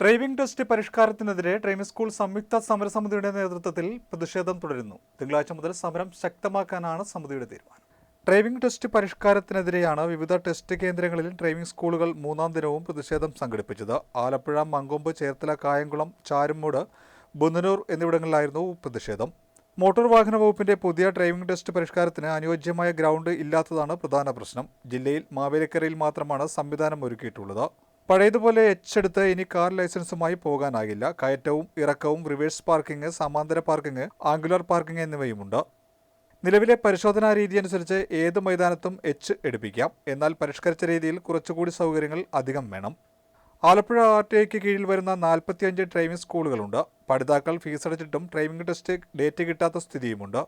Driving test പരിഷ്കാരത്തിനെതിരെ driving school സംയുക്ത സമരസമിതിയുടെ നേതൃത്വത്തിൽ പ്രതിഷേധം തുടരുന്നു. തിങ്കളാഴ്ച മുതൽ സമരം ശക്തമാക്കാനാണ് സമിതിയുടെ തീരുമാനം. ഡ്രൈവിംഗ് ടെസ്റ്റ് പരിഷ്കാരത്തിനെതിരെയാണ് വിവിധ ടെസ്റ്റ് കേന്ദ്രങ്ങളിൽ ഡ്രൈവിംഗ് സ്കൂളുകൾ മൂന്നാം ദിനവും പ്രതിഷേധം സംഘടിപ്പിച്ചത്. ആലപ്പുഴ മങ്കൊമ്പ് ചേർത്തല കായംകുളം ചാരുമൂട് ബുന്നനൂർ എന്നിവിടങ്ങളിലായിരുന്നു പ്രതിഷേധം. മോട്ടോർ വാഹന വകുപ്പിന്റെ പുതിയ ഡ്രൈവിംഗ് ടെസ്റ്റ് പരിഷ്കാരത്തിന് അനുയോജ്യമായ ഗ്രൗണ്ട് ഇല്ലാത്തതാണ് പ്രധാന പ്രശ്നം. ജില്ലയിൽ മാവേലിക്കരയിൽ മാത്രമാണ് സംവിധാനം ഒരുക്കിയിട്ടുള്ളത്. പഴയതുപോലെ എച്ച് എടുത്ത് ഇനി കാർ ലൈസൻസുമായി പോകാനാകില്ല. കയറ്റവും ഇറക്കവും റിവേഴ്സ് പാർക്കിംഗ് സമാന്തര പാർക്കിംഗ് ആംഗുലർ പാർക്കിംഗ് എന്നിവയുമുണ്ട്. നിലവിലെ പരിശോധനാ രീതി അനുസരിച്ച് ഏത് മൈതാനത്തും എച്ച് എടുപ്പിക്കാം. എന്നാൽ പരിഷ്കരിച്ച രീതിയിൽ കുറച്ചുകൂടി സൗകര്യങ്ങൾ അധികം വേണം. ആലപ്പുഴ ആർ ടി ഐക്ക് കീഴിൽ വരുന്ന നാൽപ്പത്തിയഞ്ച് ഡ്രൈവിംഗ് സ്കൂളുകളുണ്ട്. പഠിതാക്കൾ ഫീസടച്ചിട്ടും ഡ്രൈവിംഗ് ടെസ്റ്റ് ഡേറ്റ് കിട്ടാത്ത സ്ഥിതിയുമുണ്ട്.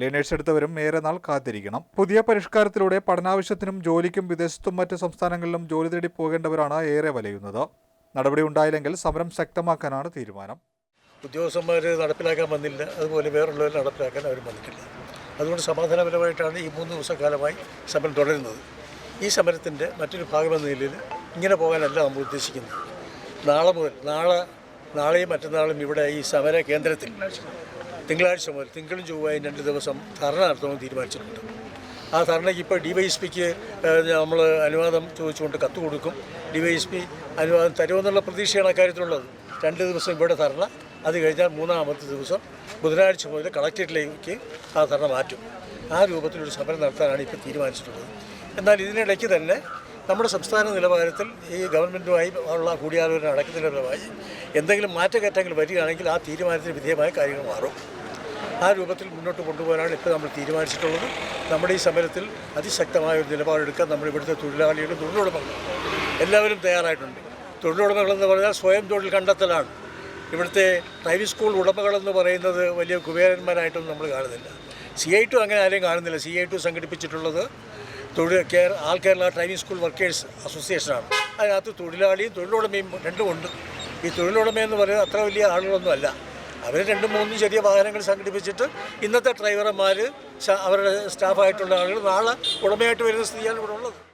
ലേണേഴ്സ് എടുത്തവരും ഏറെ നാൾ കാത്തിരിക്കണം. പുതിയ പരിഷ്കാരത്തിലൂടെ പഠനാവശ്യത്തിനും ജോലിക്കും വിദേശത്തും മറ്റ് സംസ്ഥാനങ്ങളിലും ജോലി തേടി പോകേണ്ടവരാണ് ഏറെ വലയുന്നത്. നടപടി ഉണ്ടായില്ലെങ്കിൽ സമരം ശക്തമാക്കാനാണ് തീരുമാനം. ഉദ്യോഗസ്ഥന്മാർ നടപ്പിലാക്കാൻ വന്നില്ല. അതുപോലെ വേറുള്ളവർ നടപ്പിലാക്കാൻ അവർ വന്നിട്ടില്ല. അതുകൊണ്ട് സമാധാനപരമായിട്ടാണ് ഈ മൂന്ന് ദിവസക്കാലമായി സമരം തുടരുന്നത്. ഈ സമരത്തിന്റെ മറ്റൊരു ഭാഗമെന്ന നിലയിൽ ഇങ്ങനെ പോകാനല്ല നമ്മൾ ഉദ്ദേശിക്കുന്നത്. നാളെ മുതൽ നാളെ നാളെയും മറ്റന്നാളും ഇവിടെ ഈ സമര കേന്ദ്രത്തിൽ തിങ്കളാഴ്ച മുതൽ തിങ്കളും ചൊവ്വായും രണ്ട് ദിവസം ധർണ നടത്തണമെന്ന് തീരുമാനിച്ചിട്ടുണ്ട്. ആ ധർണയ്ക്ക് ഇപ്പോൾ ഡി വൈ എസ് പിക്ക് നമ്മൾ അനുവാദം ചോദിച്ചുകൊണ്ട് കത്ത് കൊടുക്കും. ഡി വൈ എസ് പി അനുവാദം തരുമെന്നുള്ള പ്രതീക്ഷയാണ് അക്കാര്യത്തിലുള്ളത്. രണ്ട് ദിവസം ഇവിടെ ധർണ അത് കഴിഞ്ഞാൽ മൂന്നാമത്തെ ദിവസം ബുധനാഴ്ച മുതൽ കളക്ടറേറ്റിലേക്ക് ആ ധർണ മാറ്റും. ആ രൂപത്തിലൊരു സമരം നടത്താനാണ് ഇപ്പോൾ തീരുമാനിച്ചിട്ടുള്ളത്. എന്നാൽ ഇതിനിടയ്ക്ക് തന്നെ നമ്മുടെ സംസ്ഥാന നിലവാരത്തിൽ ഈ ഗവൺമെന്റുമായി ഉള്ള കൂടിയാലോചന നടക്കുന്നതിന്റെ ഫലമായി എന്തെങ്കിലും മാറ്റകേറ്റങ്ങൾ വരികയാണെങ്കിൽ ആ തീരുമാനത്തിന് വിധേയമായ കാര്യങ്ങൾ മാറും. ആ രൂപത്തിൽ മുന്നോട്ട് കൊണ്ടുപോകാനാണ് ഇപ്പോൾ നമ്മൾ തീരുമാനിച്ചിട്ടുള്ളത്. നമ്മുടെ ഈ സമരത്തിൽ അതിശക്തമായ ഒരു നിലപാടെടുക്കാൻ നമ്മുടെ ഇവിടുത്തെ തൊഴിലാളികളും തൊഴിലുടമകളും എല്ലാവരും തയ്യാറായിട്ടുണ്ട്. തൊഴിലുടമകളെന്ന് പറഞ്ഞാൽ സ്വയം തൊഴിൽ കണ്ടെത്തലാണ്. ഇവിടുത്തെ ഡ്രൈവിംഗ് സ്കൂൾ ഉടമകളെന്ന് പറയുന്നത് വലിയ കുബേരന്മാരായിട്ടൊന്നും നമ്മൾ കാണുന്നില്ല. സി ഐ ടു അങ്ങനെ ആരെയും കാണുന്നില്ല. സി ഐ ടു സംഘടിപ്പിച്ചിട്ടുള്ളത് തൊഴിൽ കേര all Kerala driving school workers അസോസിയേഷനാണ് അതിനകത്ത് തൊഴിലാളിയും തൊഴിലുടമയും രണ്ടുമുണ്ട്. ഈ തൊഴിലുടമയെന്ന് പറയുന്നത് അത്ര വലിയ ആളുകളൊന്നും അല്ല അവർ രണ്ടും മൂന്നും ചെറിയ വാഹനങ്ങൾ സംഘടിപ്പിച്ചിട്ട് ഇന്നത്തെ ഡ്രൈവർമാർ അവരുടെ സ്റ്റാഫായിട്ടുള്ള ആളുകൾ നാളെ ഉടമയായിട്ട് വരുന്ന സ്ഥിതിയാണ് ഇവിടെ ഉള്ളത്.